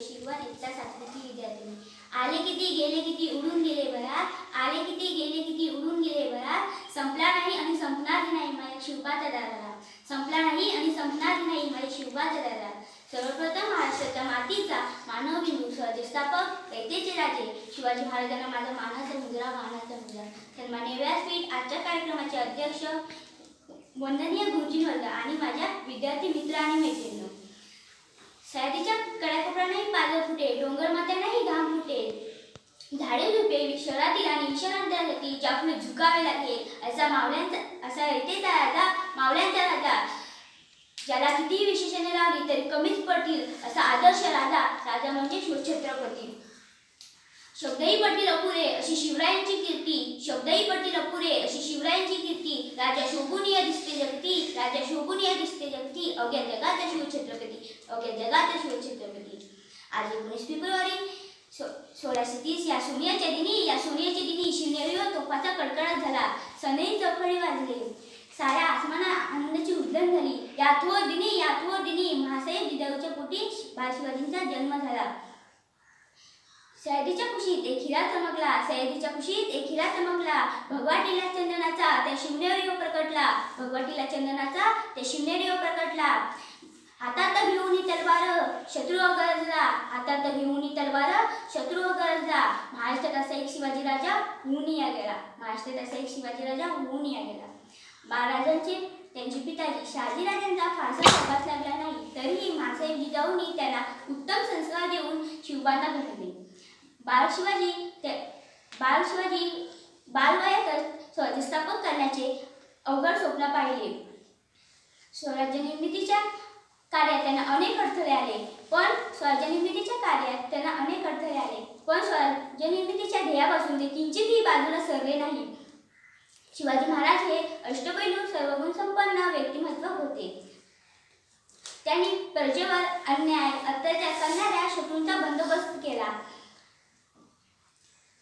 शिकवण इयत्ता सातवीची विद्यार्थिनी. आले किती गेले किती उडून गेले बरा. आले किती गेले किती उडून गेले बरा. संपला नाही आणि संपणार नाही माझ्या शिवबाचा दादा. संपला नाही आणि संपणार नाही माझ्या शिवबाचा दादा. सर्वप्रथम महाराष्ट्राच्या मातीचा मानवबिंदू सहजस्थापक रयतेचे राजे. शिवाजी महाराजांना माझा मानाचा मुजरा मानाचा मुजरा सन्मान्य व्यासपीठ आजच्या कार्यक्रमाचे अध्यक्ष वंदनीय गुरुजी वर्ग आणि माझ्या विद्यार्थी मित्र आणि मैत्रिणी सयादीच्या कड्याकोपऱ्यानेही पालव फुटे डोंगर मात्यानेही घाम फुटे. झाडे झुपे शहरातील आणि विषयांतरासाठी ज्यापुढे झुकावे लागेल. असा मावळ्यांचा असा येते राजा मावळ्यांचा राजा ज्याला किती विशेषणे लावली तरी कमीच पडतील असा आदर्श राजा राजा म्हणजे शिवछत्रपती. शब्दही पडतील अपुरे अशी शिवरायांची कीर्ती. शब्दही पडतील अपुरे अशी शिवरायांची कीर्ती. राजा शोभुनीय दिसते जगती राजा शोभुनीय दिसते जगती. अवघ्या जगाचा शिवछत्रपती अवघ्या जगाचा शिवछत्रपती. आज एकोणीस फेब्रुवारी सोळाशे तीस या सोनियाच्या दिनी या सोनियाच्या दिनी शिवनेरीवर तोफाचा कडकडाट झाला सनई चौफळी वाजले साऱ्या आसमाना आनंदाची उधळण झाली या थोर दिनी या थोर दिनी महासाहेब जिजाऊच्या पोटी बाळशिवाजींचा जन्म झाला सयाजीच्या कुशीत एक हिरा चमकला सयाजीच्या कुशीत एक हिरा चमकला भगवाटीला चंदनाचा त्या शिवनेरीवर प्रकटला भगवाटीला चंदनाचा त्या शिवनेरीवर प्रकटला हातात घेऊन तलवार शत्रू हो गरजला हातात घेऊन तलवार शत्रू हो गरजला महाराष्ट्रात असा एक शिवाजी राजा होऊन या गेला. महाराष्ट्रात असा एक शिवाजी राजा होऊन या गेला. महाराजांचे त्यांचे पिताजी शहाजीराजांचा फारसा तपास लागला नाही तरीही महासाहेब जिजाऊंनी त्याला उत्तम संस्कार देऊन शिवबांना घडले बाल शिवाजी ते शिवाजी बालवयातच स्वराज्यस्थापन करण्याचे अवघड स्वप्न पाहिले. स्वराज्य निर्मितीच्या कार्यात त्यांना अनेक अडथळे आले पण स्वराज्यनिर्मितीच्या कार्यात त्यांना अनेक अडथळे आले पण स्वराज्यनिर्मितीच्या ध्येयापासून ते किंचितही बाजूला सरले नाही. शिवाजी महाराज हे अष्टपैलू सर्वगुण संपन्न व्यक्तिमत्व होते. त्यांनी प्रजेवर अन्याय अत्याचार करणाऱ्या शत्रूंचा बंदोबस्त केला.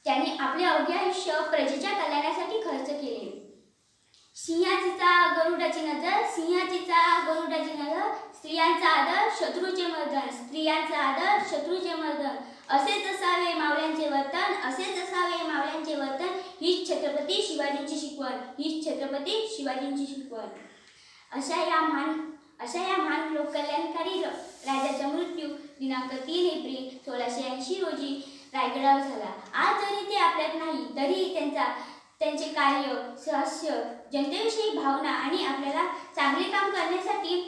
त्यांनी आपले अवघे आयुष्य प्रजेच्या कल्याणासाठी खर्च केले. गरुडाची नजर सिंहाचीचा गरुडाची नजर स्त्रियांचा आदर शत्रूचे मर्दन स्त्रियांचा आदर शत्रूचे मर्दन. असेच असावे मावळ्यांचे वर्तन असेच असावे मावळ्यांचे वर्तन हीच छत्रपती शिवाजींची शिकवण हीच छत्रपती शिवाजींची शिकवण. अशा या महान अशा या महान लोककल्याणकारी राजाचा मृत्यू दिनांक तीन एप्रिल सोळाशे ऐंशी रोजी रायगडावर झाला. आज जरी ते आपल्यात नाही तरीही त्यांचा त्यांचे कार्य सहस्य जनतेविषयी भावना आणि आपल्याला चांगले काम करण्यासाठी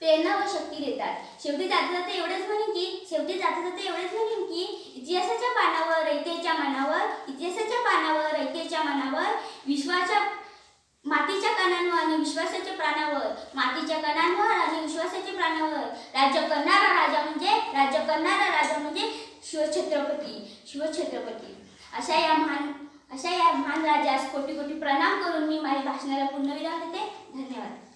प्रेरणा व शक्ती देतात. शेवटी जाता जाता एवढंच म्हणेन की शेवटी जाता जाता एवढंच म्हणेन की इतिहासाच्या पानावर रयतेच्या मनावर इतिहासाच्या पानावर रयतेच्या मनावर विश्वाच्या मातीच्या कणांवर आणि विश्वासाच्या प्राणावर मातीच्या कणांवर आणि विश्वासाच्या प्राणावर. राज्य करणारा राजा म्हणजे राज्य करणारा राजा म्हणजे शिवछत्रपती शिवछत्रपती. अशा या महान राजास कोटी कोटी प्रणाम करून मी माझ्या भाषणाला पूर्णविराम देते. धन्यवाद.